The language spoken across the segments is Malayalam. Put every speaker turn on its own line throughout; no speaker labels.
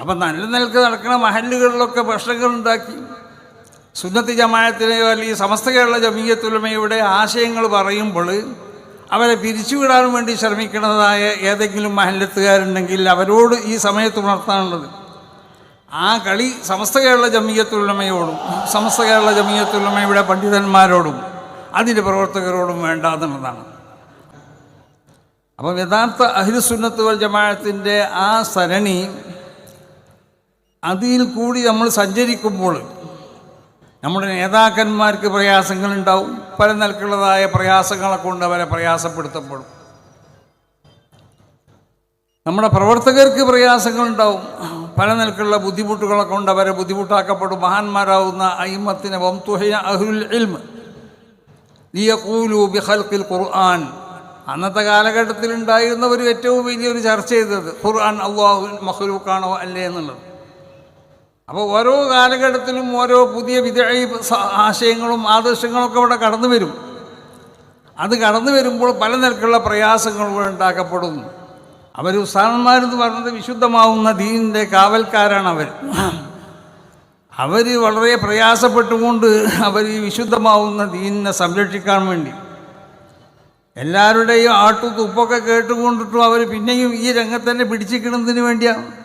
അപ്പം നല്ല നിലയ്ക്ക് നടക്കുന്ന മഹല്ലുകളിലൊക്കെ പ്രശ്നങ്ങൾ ഉണ്ടാക്കി സുന്നത്തി ജമായത്തിനെയോ അല്ലെങ്കിൽ സമസ്ത കേരള ജമീയത്തുലമയുടെ ആശയങ്ങൾ പറയുമ്പോൾ അവരെ പിരിച്ചുവിടാൻ വേണ്ടി ശ്രമിക്കുന്നതായ ഏതെങ്കിലും മഹല്ലത്തുകാരുണ്ടെങ്കിൽ അവരോട് ഈ സമയത്ത് ഉണർത്താനുള്ളത്. ആ കളി സമസ്ത കേരള ജമീയത്തുലമയോടും സമസ്ത കേരള ജമീയത്തുലമയുടെ പണ്ഡിതന്മാരോടും അതിന്റെ പ്രവർത്തകരോടും വേണ്ട എന്നുള്ളതാണ്. അപ്പം യഥാർത്ഥ അഹിരുസുന്നത്ത് വൽ ജമാഅത്തിന്റെ ആ സരണി അതിൽ കൂടി നമ്മൾ സഞ്ചരിക്കുമ്പോൾ നമ്മുടെ നേതാക്കന്മാർക്ക് പ്രയാസങ്ങളുണ്ടാവും. പല നിലക്കുള്ളതായ പ്രയാസങ്ങളെ കൊണ്ട് അവരെ പ്രയാസപ്പെടുത്തപ്പെടും. നമ്മുടെ പ്രവർത്തകർക്ക് പ്രയാസങ്ങളുണ്ടാവും. പല നിലക്കുള്ള ബുദ്ധിമുട്ടുകളെ കൊണ്ട് അവരെ ബുദ്ധിമുട്ടാക്കപ്പെടും. മഹാന്മാരാവുന്ന അയിമത്തിന് ഇൽമ്. ഖുർആൻ. അന്നത്തെ കാലഘട്ടത്തിൽ ഉണ്ടായിരുന്നവർ ഏറ്റവും വലിയൊരു ചർച്ച ചെയ്തത് ഖുർആൻ അള്ളാഹു മഹ്ലൂക്കാണോ അല്ലേ എന്നുള്ളത്. അപ്പോൾ ഓരോ കാലഘട്ടത്തിലും ഓരോ പുതിയ വിദ ആശയങ്ങളും ആദർശങ്ങളൊക്കെ ഇവിടെ കടന്നു വരും. അത് കടന്നു വരുമ്പോൾ പല നിരക്കുള്ള പ്രയാസങ്ങളും ഇവിടെ ഉണ്ടാക്കപ്പെടുന്നു അവർ ഉസ്താദന്മാരെന്ന് പറഞ്ഞത് വിശുദ്ധമാവുന്ന ദീനിന്റെ കാവൽക്കാരാണ് അവർ അവർ വളരെ പ്രയാസപ്പെട്ടുകൊണ്ട് അവർ ഈ വിശുദ്ധമാവുന്ന ദീനിനെ സംരക്ഷിക്കാൻ വേണ്ടി എല്ലാവരുടെയും ആട്ടു തുപ്പൊക്കെ കേട്ടുകൊണ്ടിട്ടും അവർ പിന്നെയും ഈ രംഗത്തന്നെ പിടിച്ചിരിക്കുന്നതിന് വേണ്ടിയാണ്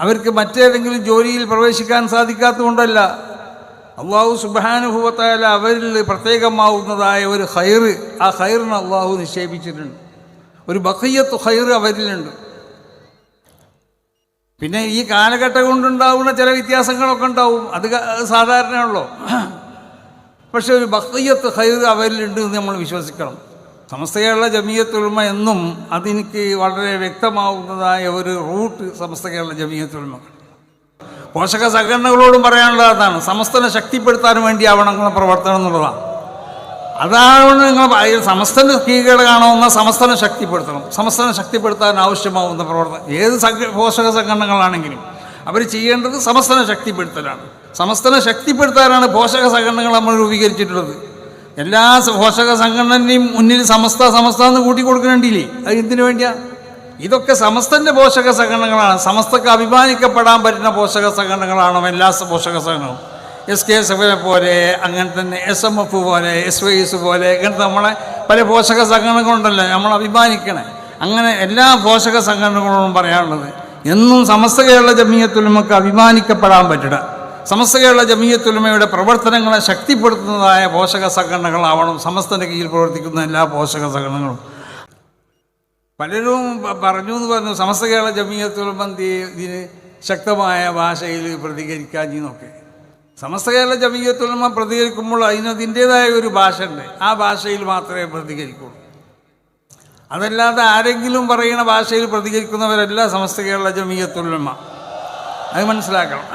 അവർക്ക് മറ്റേതെങ്കിലും ജോലിയിൽ പ്രവേശിക്കാൻ സാധിക്കാത്തതുകൊണ്ടല്ല. അള്ളാഹു സുബാനുഭവത്തായ അവരിൽ പ്രത്യേകമാവുന്നതായ ഒരു ഹൈറ് ആ ഹൈറിന് അള്ളാഹു നിക്ഷേപിച്ചിട്ടുണ്ട്. ഒരു ബഹയ്യത്ത് ഹൈറ് അവരിലുണ്ട്. പിന്നെ ഈ കാലഘട്ടം കൊണ്ടുണ്ടാവുന്ന ചില വ്യത്യാസങ്ങളൊക്കെ ഉണ്ടാവും. അത് സാധാരണയുള്ളൂ പക്ഷെ ഒരു ബഹയ്യത്ത് ഹൈറ് അവരിലുണ്ട് എന്ന് നമ്മൾ വിശ്വസിക്കണം. സമസ്ത ജമീയത്തുൽമ എന്നും അതെനിക്ക് വളരെ വ്യക്തമാവുന്നതായ ഒരു റൂട്ട് സമസ്ത കേരള ജമീയത്തുൽമ പോഷക സംഘടനകളോടും പറയാനുള്ളത് അതാണ്. സമസ്തനെ ശക്തിപ്പെടുത്താൻ വേണ്ടി നിങ്ങളെ പ്രവർത്തനം എന്നുള്ളതാണ്. അതാണ് നിങ്ങൾ സമസ്തന്റെ സമസ്തന്റെ കാണുന്ന സമസ്തനെ ശക്തിപ്പെടുത്തണം. സമസ്തനെ ശക്തിപ്പെടുത്താൻ ആവശ്യമാവുന്ന പ്രവർത്തനം. ഏത് സംഘ പോഷക സംഘടനകളാണെങ്കിലും അവർ ചെയ്യേണ്ടത് സമസ്തനെ ശക്തിപ്പെടുത്തലാണ്. സമസ്തനെ ശക്തിപ്പെടുത്താനാണ് പോഷക സംഘടനകൾ നമ്മൾ രൂപീകരിച്ചിട്ടുള്ളത്. എല്ലാ പോഷക സംഘടനയും മുന്നിൽ സമസ്ത സമസ്ത എന്ന് കൂട്ടി കൊടുക്കുന്നുണ്ടില്ലേ? അത് എന്തിനു വേണ്ടിയാ? ഇതൊക്കെ സമസ്തന്റെ പോഷക സംഘടനകളാണ്. സമസ്തക്ക് അഭിമാനിക്കപ്പെടാൻ പറ്റുന്ന പോഷക സംഘടനകളാണ് എല്ലാ പോഷക സംഘടനകളും. എസ് കെ എസ് എഫിനെ പോലെ അങ്ങനെ തന്നെ എസ് എം എഫ് പോലെ എസ് വൈ എസ് പോലെ ഇങ്ങനത്തെ നമ്മളെ പല പോഷക സംഘടനകളുണ്ടല്ലോ. നമ്മൾ അഭിമാനിക്കണേ. അങ്ങനെ എല്ലാ പോഷക സംഘടനകളോടും പറയാനുള്ളത് എന്നും സമസ്ത കേരള ജമീയത്തുലമക്ക് അഭിമാനിക്കപ്പെടാൻ പറ്റില്ല സമസ്ത കേരള ജമീയത്തുലമയുടെ പ്രവർത്തനങ്ങളെ ശക്തിപ്പെടുത്തുന്നതായ പോഷക സംഘടനകളാവണം സമസ്തന്റെ കീഴിൽ പ്രവർത്തിക്കുന്ന എല്ലാ പോഷക സംഘടനകളും. പലരും പറഞ്ഞു എന്ന് പറഞ്ഞു സമസ്ത കേരള ജമീയത്തുലമ ഇതിന് ശക്തമായ ഭാഷയിൽ പ്രതികരിക്കാഞ്ഞെന്നൊക്കെ സമസ്ത കേരള ജമീയത്തുലമ പ്രതികരിക്കുമ്പോൾ അതിന് അതിന്റേതായ ഒരു ഭാഷ ഉണ്ട്. ആ ഭാഷയിൽ മാത്രമേ പ്രതികരിക്കുള്ളൂ. അതല്ലാതെ ആരെങ്കിലും പറയുന്ന ഭാഷയിൽ പ്രതികരിക്കുന്നവരല്ല സമസ്ത കേരള ജമീയത്തുലമ അത് മനസ്സിലാക്കണം.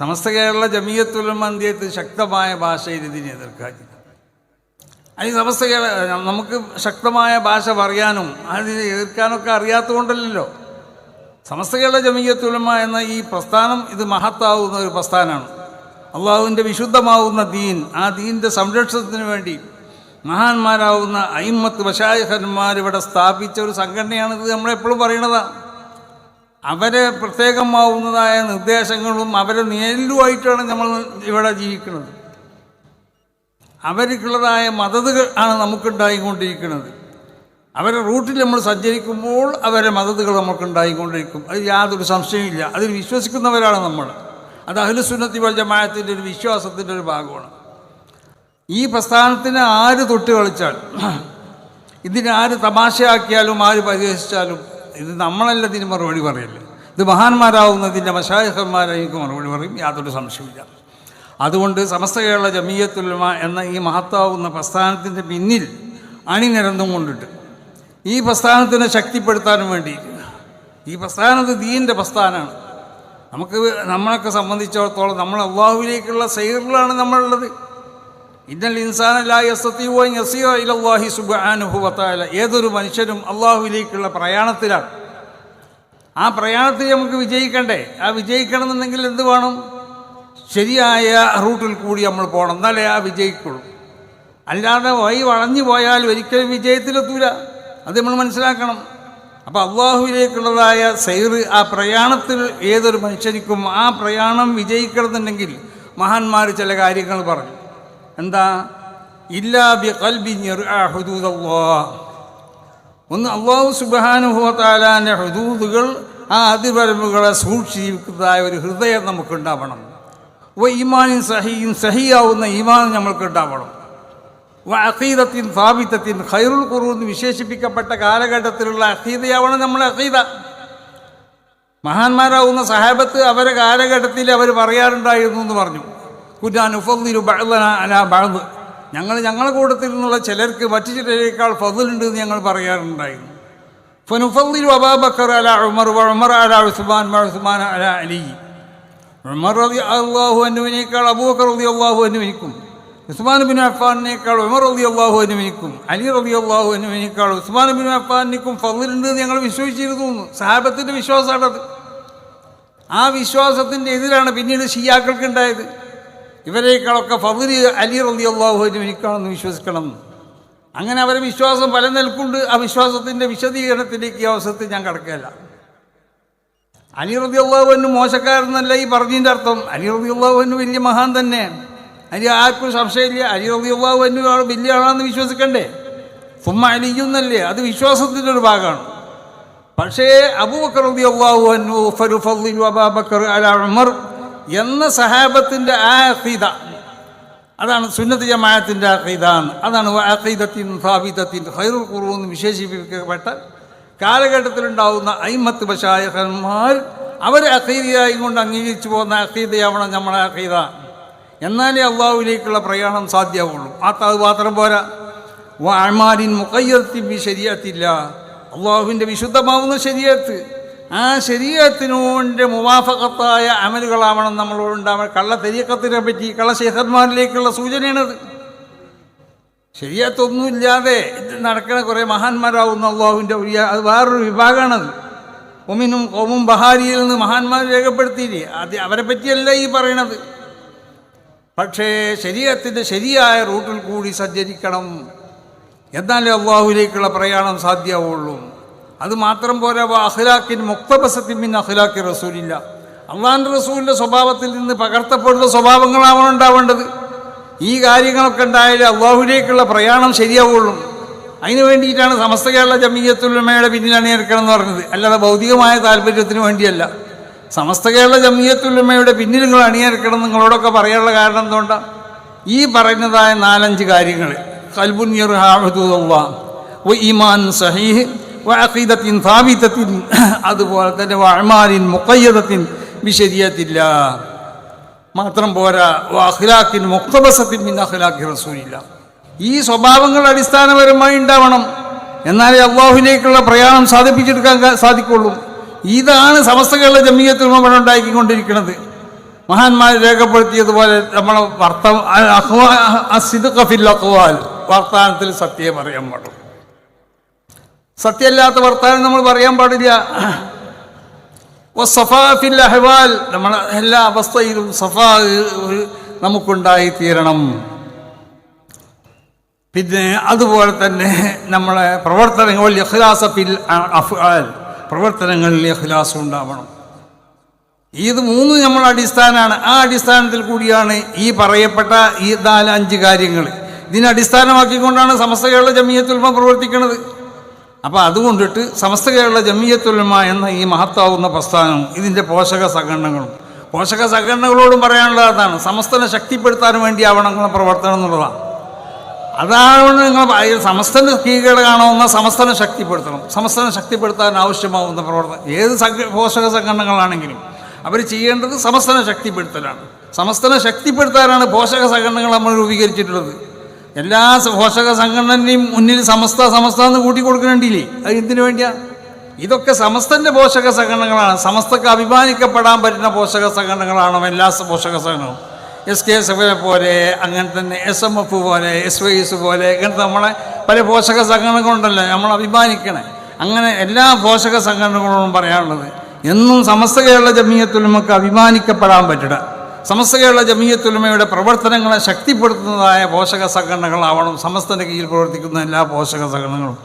സമസ്ത കേരള ജമീയത്തുലമ എന്തിയത്ത് ശക്തമായ ഭാഷയിൽ ഇതിനെ എതിർക്കാഞ്ഞു അതിന് സമസ്ത കേരള നമുക്ക് ശക്തമായ ഭാഷ പറയാനും അതിനെ എതിർക്കാനൊക്കെ അറിയാത്തതുകൊണ്ടല്ലോ സമസ്ത കേരള ജമീയത്തുലമ എന്ന ഈ പ്രസ്ഥാനം ഇത് മഹത്താവുന്ന ഒരു പ്രസ്ഥാനമാണ്. അള്ളാഹുവിന്റെ വിശുദ്ധമാവുന്ന ദീൻ ആ ദീന്റെ സംരക്ഷണത്തിന് വേണ്ടി മഹാന്മാരാവുന്ന അയിമത്ത് വശായഹന്മാർ ഇവിടെ സ്ഥാപിച്ച ഒരു സംഘടനയാണിത് നമ്മളെപ്പോഴും പറയണതാണ് അവരെ പ്രത്യേകമാവുന്നതായ നിർദ്ദേശങ്ങളും അവരെ നേരിലുമായിട്ടാണ് നമ്മൾ ഇവിടെ ജീവിക്കുന്നത്. അവർക്കുള്ളതായ മതതുകൾ ആണ് നമുക്കുണ്ടായിക്കൊണ്ടിരിക്കുന്നത്. അവരുടെ റൂട്ടിൽ നമ്മൾ സഞ്ചരിക്കുമ്പോൾ അവരെ മതതുകൾ നമുക്കുണ്ടായിക്കൊണ്ടിരിക്കും അത് യാതൊരു സംശയമില്ല അതിൽ വിശ്വസിക്കുന്നവരാണ് നമ്മൾ. അത് അഹ്ലുസുന്നത്തി വൽ ജമാഅത്തിന്റെ ഒരു വിശ്വാസത്തിന്റെ ഒരു ഭാഗമാണ്. ഈ പ്രസ്ഥാനത്തിന് ആര് തൊട്ട് കളിച്ചാൽ ഇതിനെ ആര് തമാശയാക്കിയാലും ആര് പരിഹസിച്ചാലും ഇത് നമ്മളല്ല ഇതിന് മറുപടി പറയല്ലേ ഇത് മഹാന്മാരാവുന്നതിന്റെ മശായഹന്മാരായിരിക്കും മറുപടി പറയും യാതൊരു സംശയമില്ല അതുകൊണ്ട് സമസ്ത കേരള ജമീയത്തുലമ എന്ന ഈ മഹത്താവുന്ന പ്രസ്ഥാനത്തിന്റെ പിന്നിൽ അണിനിരന്നും കൊണ്ടിട്ട് ഈ പ്രസ്ഥാനത്തിനെ ശക്തിപ്പെടുത്താനും വേണ്ടി ഈ പ്രസ്ഥാനത്ത് ദീന്റെ പ്രസ്ഥാനമാണ്. നമുക്ക് നമ്മളൊക്കെ സംബന്ധിച്ചിടത്തോളം നമ്മൾ അള്ളാഹുവിലേക്കുള്ള സൈറിലാണ് നമ്മളുള്ളത്. ഏതൊരു മനുഷ്യനും അള്ളാഹുവിലേക്കുള്ള പ്രയാണത്തിലാണ്. ആ പ്രയാണത്തിൽ നമുക്ക് വിജയിക്കണ്ടേ? ആ വിജയിക്കണമെന്നുണ്ടെങ്കിൽ എന്ത് വേണം? ശരിയായ റൂട്ടിൽ കൂടി നമ്മൾ പോകണം. എന്നാലേ ആ വിജയിക്കുള്ളൂ. അല്ലാതെ വഴി വളഞ്ഞു പോയാൽ ഒരിക്കലും വിജയത്തിലെത്തൂല. അത് നമ്മൾ മനസ്സിലാക്കണം. അപ്പോൾ അള്ളാഹുവിലേക്കുള്ളതായ സൈർ ആ പ്രയാണത്തിൽ ഏതൊരു മനുഷ്യനിക്കും ആ പ്രയാണം വിജയിക്കണമെന്നുണ്ടെങ്കിൽ മഹാന്മാർ ചില കാര്യങ്ങൾ പറഞ്ഞു. എന്താ? ഇല്ലാ ബി കൽബി ഒന്ന് അള്ളാഹു സുബാനുഭവത്താലാന്റെ ഹുദൂദുകൾ ആ അതിവരമ്പുകളെ സൂക്ഷിക്കുന്നതായ ഒരു ഹൃദയം നമുക്കുണ്ടാവണം. വ ഈമാനും സഹിയും സഹിയാവുന്ന ഈമാനും നമ്മൾക്കുണ്ടാവണം. അഖീദത്തിൻ സാബിത്തത്തിൻ ഖൈറുൽ കുറു എന്ന് വിശേഷിപ്പിക്കപ്പെട്ട കാലഘട്ടത്തിലുള്ള അഖീദയാവണം നമ്മളെ അഖീദ. മഹാന്മാരാവുന്ന സഹാബത്ത് അവരെ കാലഘട്ടത്തിൽ അവർ പറയാറുണ്ടായിരുന്നു എന്ന് പറഞ്ഞു. കുറ്റാൻ ഉഫദ്ദിലു ബഅദന അലാ ബഅദ്. ഞങ്ങൾ ഞങ്ങളുടെ കൂട്ടത്തിൽ നിന്നുള്ള ചിലർക്ക് മറ്റു ചിലരേക്കാൾ ഫതിലുണ്ട് എന്ന് ഞങ്ങൾ പറയാറുണ്ടായിരുന്നു. ഫനുഫദ്ദിലു അബാബക്കർ അല ഉമർ ഉമർ അല ഉസ്മാൻ ഉസ്മാൻ അല അലി. ഉമർ റളി അള്ളാഹു അനുവിനേക്കാൾ അബൂബക്കർ റളി അള്ളാഹു അനുവിനിക്കും ഉസ്മാൻ ബിൻ അഫ്ഫാനിനേക്കാൾ ഉമർ റളി അള്ളാഹു അനുവിനിക്കും അലി റബി അള്ളാഹു അനുവിനേക്കാൾ ഉസ്മാൻ ബിൻ അഫ്ഫാനിക്കും ഫതിലുണ്ട് എന്ന് ഞങ്ങൾ വിശ്വസിച്ചിരുന്നു. സാഹബത്തിന്റെ വിശ്വാസമാണത്. ആ വിശ്വാസത്തിന്റെ എതിരാണ് പിന്നീട് ഷിയാക്കൾക്ക് ഉണ്ടായത് ഇവരേക്കാളൊക്കെ ഫതിൽ അലി അള്ളാഹുവിനും എനിക്കാണെന്ന് വിശ്വസിക്കണം. അങ്ങനെ അവരെ വിശ്വാസം പല നിൽക്കുണ്ട് ആ വിശ്വാസത്തിന്റെ വിശദീകരണത്തിലേക്ക് ഈ അവസരത്തിൽ ഞാൻ കിടക്കുകയല്ല. അലി റബി അള്ളാഹുവിന് മോശക്കാരെന്നല്ല ഈ പറഞ്ഞതിന്റെ അർത്ഥം. അലി റബി അള്ളാഹുവിന് വലിയ മഹാൻ തന്നെ. അലി ആർക്കും സംശയമില്ല. അലി റബി അള്ളാഹുവിന് വലിയ ആളാണെന്ന് വിശ്വസിക്കണ്ടേ? സുമ്മ അലിയുന്നല്ലേ? അത് വിശ്വാസത്തിന്റെ ഒരു ഭാഗമാണ്. പക്ഷേ അബൂബക്കർ റബി അള്ളാഹു അബാബക്കർ അല ഉമർ എന്ന സഹാബത്തിന്റെ ആ അഖീദ അതാണ് സുന്നത്ത് ജമാഅത്തിന്റെ അഖീദ അതാണ് അഖീദത്തിൻ സാബിദത്തിൻ ഖൈറുൽ കുറു എന്ന് വിശേഷിപ്പിക്കപ്പെട്ട കാലഘട്ടത്തിലുണ്ടാവുന്ന അയിമത്ത് ബഷായഹന്മാർ അവർ അഖീദയായി കൊണ്ട് അംഗീകരിച്ചു പോകുന്ന അഖീദയാവണം നമ്മുടെ അഖീദ എന്നാലേ അള്ളാഹുവിലേക്കുള്ള പ്രയാണം സാധ്യമാവുള്ളൂ. ആ അത് മാത്രം പോരാ. അമാരിൻ മുഖയ്യത്തിൻ ശരിയത്തില്ല അള്ളാഹുവിന്റെ വിശുദ്ധമാവുന്ന ശരീരത്ത് ആ ശരീരത്തിനോന്റെ മുവാഫക്കത്തായ അമലുകളാവണം നമ്മളോടുണ്ടാവണം കള്ള തെരീക്കത്തിനെ പറ്റി കള്ള ശേഖന്മാരിലേക്കുള്ള സൂചനയാണത് ശരിയത്തൊന്നുമില്ലാതെ നടക്കുന്ന കുറേ മഹാന്മാരാവുന്ന അള്ളാഹുവിന്റെ ഒരു അത് വേറൊരു വിഭാഗമാണത്. ഒമിനും ഒമും ബഹാരിയിൽ നിന്ന് മഹാന്മാർ രേഖപ്പെടുത്തിയില്ലേ? അത് അവരെ പറ്റിയല്ല ഈ പറയണത്. പക്ഷേ ശരീരത്തിന്റെ ശരിയായ റൂട്ടിൽ കൂടി സഞ്ചരിക്കണം. എന്നാലേ അള്ളാഹുവിലേക്കുള്ള പ്രയാണം സാധ്യമാവുള്ളൂ അത് മാത്രം പോരാ അഖ്ലാഖിൻ മുക്തബസത്തിൻ അഖ്ലാക്കി റസൂലില്ല. അള്ളാഹിന്റെ റസൂലിന്റെ സ്വഭാവത്തിൽ നിന്ന് പകർത്തപ്പെടുന്ന സ്വഭാവങ്ങളാവണം ഉണ്ടാവേണ്ടത്. ഈ കാര്യങ്ങളൊക്കെ ഉണ്ടായാലേ അള്ളാഹുലേക്കുള്ള പ്രയാണം ശരിയാവുള്ളൂ. അതിനു വേണ്ടിയിട്ടാണ് സമസ്ത കേരള ജമീയത്തുലമയുടെ പിന്നിലാണ് നിൽക്കണം എന്ന് പറഞ്ഞത്. അല്ലാതെ ഭൗതികമായ താല്പര്യത്തിന് വേണ്ടിയല്ല. സമസ്ത കേരള ജമീയത്തുലമയുടെ പിന്നിൽ നിങ്ങൾ അണിയേർക്കണം നിങ്ങളോടൊക്കെ പറയാനുള്ള കാരണം എന്തുകൊണ്ടാണ് ഈ പറയുന്നതായ നാലഞ്ച് കാര്യങ്ങൾ കൽബുൻ വ ഈമാൻ സഹീഹ് വഅഖീദത്തിൻ സാബിത്തത്തിൻ അതുപോലെ തന്നെ വഅമാലിൻ മുഖയ്യദത്തിൻ വിശരിയത്തില്ല. മാത്രം പോരാ അഖ്ലാഖിൻ മുക്തബസത്തിൻ മിൻ അഖ്ലാഖി റസൂലില്ല. ഈ സ്വഭാവങ്ങൾ അടിസ്ഥാനപരമായി ഉണ്ടാവണം. എന്നാലേ അള്ളാഹുവിലേക്കുള്ള പ്രയാണം സാധിപ്പിച്ചെടുക്കാൻ സാധിക്കുള്ളൂ. ഇതാണ് സമസ്ത ജമീയത്തിൽ നമ്മൾ ഉണ്ടാക്കിക്കൊണ്ടിരിക്കുന്നത്. മഹാന്മാർ രേഖപ്പെടുത്തിയതുപോലെ നമ്മൾ വർത്ത ഫിൽ അഖ്വാൽ വർത്തമാനത്തിൽ സത്യം പറയാൻ പാടും സത്യമല്ലാത്ത വർത്താനം നമ്മൾ പറയാൻ പാടില്ല. സഫാഫിൽ അഹ്വാൽ. നമ്മൾ എല്ലാ അവസ്ഥയിലും സഫാ നമുക്കുണ്ടായി തീരണം. പിന്നെ അതുപോലെ തന്നെ നമ്മളെ പ്രവർത്തനങ്ങൾ ഇഖ്ലാസ ഫിൽ അഫ്ആൽ. പ്രവർത്തനങ്ങളിൽ ഇഖ്ലാസ് ഉണ്ടാവണം. ഇത് മൂന്ന് നമ്മൾ അടിസ്ഥാനമാണ്. ആ അടിസ്ഥാനത്തിൽ കൂടിയാണ് ഈ പറയപ്പെട്ട ഈ നാല് അഞ്ച് കാര്യങ്ങൾ. ഇതിനെ അടിസ്ഥാനമാക്കിക്കൊണ്ടാണ് സമസ്ത കേരള പ്രവർത്തിക്കുന്നത്. അപ്പോൾ അതുകൊണ്ടിട്ട് സമസ്ത കേരള ജമീയത്തുലമ എന്ന ഈ മഹത്താവുന്ന പ്രസ്ഥാനവും ഇതിന്റെ പോഷക സംഘടനകളും. പോഷക സംഘടനകളോടും പറയാനുള്ളത് അതാണ്. സമസ്തനെ ശക്തിപ്പെടുത്താൻ വേണ്ടിയാവണം നിങ്ങളെ പ്രവർത്തനം എന്നുള്ളതാണ്. അതാണ് നിങ്ങൾ സമസ്തന്റെ കീഴ് കാണുന്ന സമസ്തനെ ശക്തിപ്പെടുത്തണം. സമസ്തനെ ശക്തിപ്പെടുത്താൻ ആവശ്യമാവുന്ന പ്രവർത്തനം. ഏത് സംഘ പോഷക സംഘടനകളാണെങ്കിലും അവർ ചെയ്യേണ്ടത് സമസ്തനെ ശക്തിപ്പെടുത്തലാണ്. സമസ്തനെ ശക്തിപ്പെടുത്താനാണ് പോഷക സംഘടനകൾ നമ്മൾ രൂപീകരിച്ചിട്ടുള്ളത്. എല്ലാ പോഷക സംഘടനയും മുന്നിൽ സമസ്ത സമസ്ത എന്ന് കൂട്ടി കൊടുക്കണില്ലേ അത് എന്തിനു വേണ്ടിയാ? ഇതൊക്കെ സമസ്തന്റെ പോഷക സംഘടനകളാണ്. സമസ്തക്ക് അഭിമാനിക്കപ്പെടാൻ പറ്റുന്ന പോഷക സംഘടനകളാണ് എല്ലാ പോഷക സംഘടനകളും. എസ് കെ എസ് എഫിനെ പോലെ അങ്ങനെ തന്നെ എസ് എം എഫ് പോലെ എസ് വൈ എസ് പോലെ ഇങ്ങനത്തെ നമ്മളെ പല പോഷക സംഘടനകളുണ്ടല്ലോ നമ്മൾ അഭിമാനിക്കണേ. അങ്ങനെ എല്ലാ പോഷക സംഘടനകളോടും പറയാനുള്ളത് എന്നും സമസ്ത കേരള നമുക്ക് അഭിമാനിക്കപ്പെടാൻ പറ്റില്ല സമസ്ത കേരള ജമീയത്തുലമയുടെ പ്രവർത്തനങ്ങളെ ശക്തിപ്പെടുത്തുന്നതായ പോഷക സംഘടനകളാവണം സമസ്തന്റെ കീഴിൽ പ്രവർത്തിക്കുന്ന എല്ലാ പോഷക സംഘടനകളും.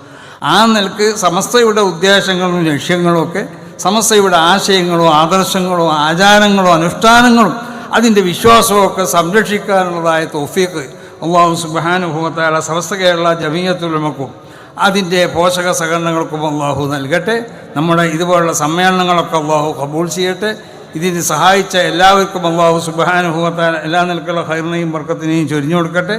ആ നിലയ്ക്ക് സമസ്തയുടെ ഉദ്ദേശങ്ങളും ലക്ഷ്യങ്ങളും ഒക്കെ സമസ്തയുടെ ആശയങ്ങളോ ആദർശങ്ങളോ ആചാരങ്ങളോ അനുഷ്ഠാനങ്ങളും അതിന്റെ വിശ്വാസവും ഒക്കെ സംരക്ഷിക്കാനുള്ളതായ തോഫീക്ക് അള്ളാഹു സുബാനുഭവത്തായ സമസ്ത കേരള ജമീയത്തുലമക്കും അതിന്റെ പോഷക സഹകരണങ്ങൾക്കും അള്ളാഹു നൽകട്ടെ. നമ്മുടെ ഇതുപോലുള്ള സമ്മേളനങ്ങളൊക്കെ അള്ളാഹു കബൂൾ ചെയ്യട്ടെ. ഇതിന് സഹായിച്ച എല്ലാവർക്കും അള്ളാഹു സുബാനുഭവത്താൻ എല്ലാ നിലക്കുള്ള ഹൈറിനെയും വർക്കത്തിനെയും ചൊരിഞ്ഞു കൊടുക്കട്ടെ.